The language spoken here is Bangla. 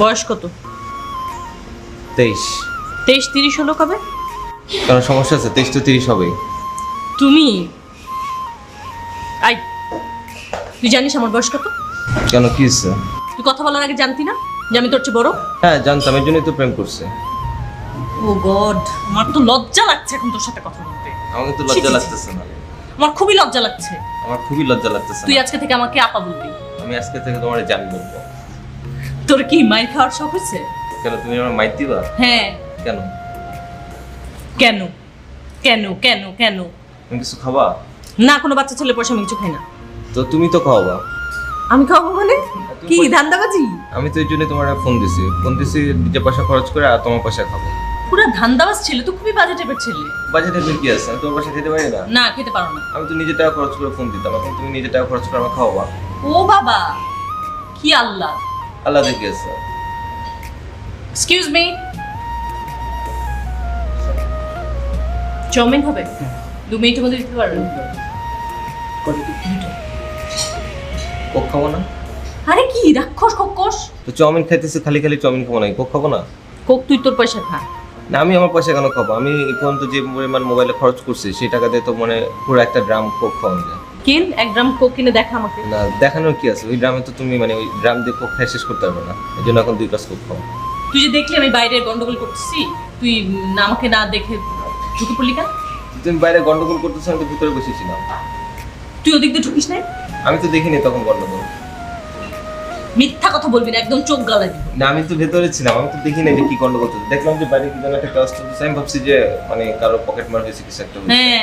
বয়স কত? তেইশ। তেইশ তিরিশ হলো কবে? কারণ সমস্যা আছে তেইশ তো তিরিশ হবে তুমি? আই তুই জানিস আমার বয়স কত? কেন কি হচ্ছে তুই কথা বলার আগে জানতি না যে আমি তোর চেয়ে বড়? হ্যাঁ জানতাম এর জন্যই তো প্রেম করছে। ও গড আমার তো লজ্জা লাগছে এখন তোর সাথে কথা বলতে। আমাকে তো লজ্জা। লাগতেছে না। আমার খুবই লজ্জা লাগছে। আমার খুবই লজ্জা লাগতেছে তুই আজকে থেকে আমাকে আপা বলবি। আমি আজকে থেকে তোমার জান বলব। তোর কি মাইর খাওয়ার শখ হয়েছে? কেন তুমি আমার মাইর দিবা? হ্যাঁ। কেন? কেন? কেন কেন কেন? তুমি কিছু খাবা? না কোনো বাচ্চা ছেলে পয়সা আমি কিছু খাই না। তো তুমি তো খাওয়াবা আমি খাব মানে? কি ধান্দাবাজি? আমি তো এই জন্য তোমার ফোন দিছি। ফোন দিছি নিজে পয়সা খরচ করে আর তোমার পয়সা খাব। পুরো ধান্দাবাজ ছেলে তো খুবই বাজে টাইপের ছেলে। বাজেটের বিল কি আছে? তোমার পয়সা খেতে পারি না? না খেতে পারো না। আমি তো নিজে টাকা খরচ করে ফোন দিতাম। এখন তুমি নিজে টাকা খরচ করে আমার খাওয়াবা। ও বাবা কি আল্লাহ। আল্লাহ দেখে আছে এক্সকিউজ মি চাউমিন হবে দু মিনিটের মধ্যে দিতে পারবেন? কোক খাব না? আরে কি রাক্ষস খক্কস তো চাউমিন খাইতেছি খালি খালি চাউমিন খাব না কোক খাব না? কোক তুই তোর পয়সা খা। না আমি আমার পয়সা কেন খাব? আমি এই পর্যন্ত যে পরিমাণ মোবাইলে খরচ করছি সেই টাকা দিয়ে তো মানে পুরো একটা ড্রাম কোক খাওয়া যায়। কিন এক গ্রাম কোক কিনে দেখা আমাকে। না দেখানোর কি আছে? ওই ড্রামে তো তুমি মানে ওই ড্রাম দিয়ে কোক খাই শেষ করতে পারবে না। এই জন্য এখন দুই গ্লাস কোক খাও। তুই যে দেখলি আমি বাইরে গন্ডগোল করতেছি তুই আমাকে না দেখে ঢুকে পড়লি কেন? তুমি বাইরে গন্ডগোল করতেছো আমি তো ভিতরে তুই ওদিক দিয়ে ঢুকিস নাই? আমি তো দেখিনি তখন গন্ডগোল। মিথ্যা কথা বলবি না একদম চোখ গালা দিব না আমি তো ভেতরে ছিলাম আমি তো দেখিনি যে কি গন্ডগোল চলছে দেখলাম যে বাইরে কি যেন একটা কাজ চলতেছে আমি ভাবছি যে মানে কারও পকেট মার হয়েছে কিছু একটা হ্যাঁ